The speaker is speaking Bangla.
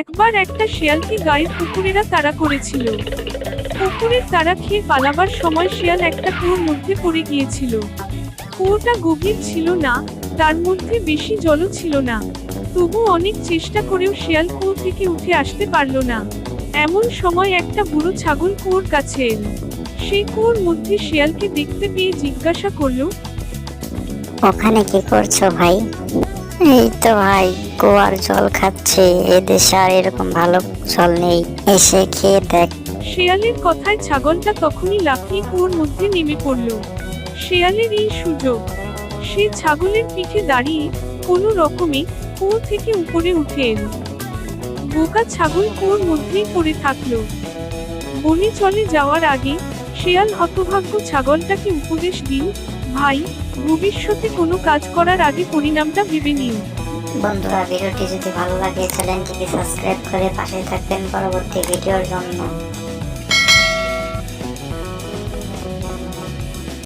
একবার একটা শিয়ালকে গায়ের কুকুরেরা তাড়া করেছিল? কুকুরের তাড়া খেয়ে পালাবার সময় শিয়াল একটা কুয়োর মধ্যে পড়ে গিয়েছিল। কুয়োটা গভীর ছিল না, তার মধ্যে বেশি জলও ছিল না। তবু অনেক চেষ্টা করেও শিয়াল কুয়ো থেকে উঠে আসতে পারল না। এমন সময় একটা বুড়ো ছাগল কুয়োর কাছে এলো। সেই কুয়োর মধ্যে শিয়ালকে দেখতে পেয়ে জিজ্ঞাসা করল, ওখানে কি করছ ভাই? এই তো ভাই কুয়ার জল খাচ্ছে। এদেশে আর এরকম ভালো জল নেই। এসে খেয়ে দেখ। শেয়ালের কথায় ছাগলটা তখনই লাফিয়ে কুয়োর মধ্যে নেমে পড়ল। শেয়ালের এই সুযোগ, সে ছাগলের পিঠে দাঁড়িয়ে কোনো রকমে কুয়ো থেকে উপরে উঠে এলো। বোকা ছাগল কুয়োর মধ্যেই পড়ে থাকল। বনে চলে যাওয়ার আগে শেয়াল হতভাগ্য ছাগলটাকে উপদেশ দিন ভাই, ভবিষ্যতে কোনো কাজ করার আগে পরিণামটা ভেবে নিও। বন্ধুরা, ভিডিওটি যদি ভালো লাগে, চ্যানেলটিকে সাবস্ক্রাইব করে পাশে থাকবেন পরবর্তী ভিডিওর জন্য।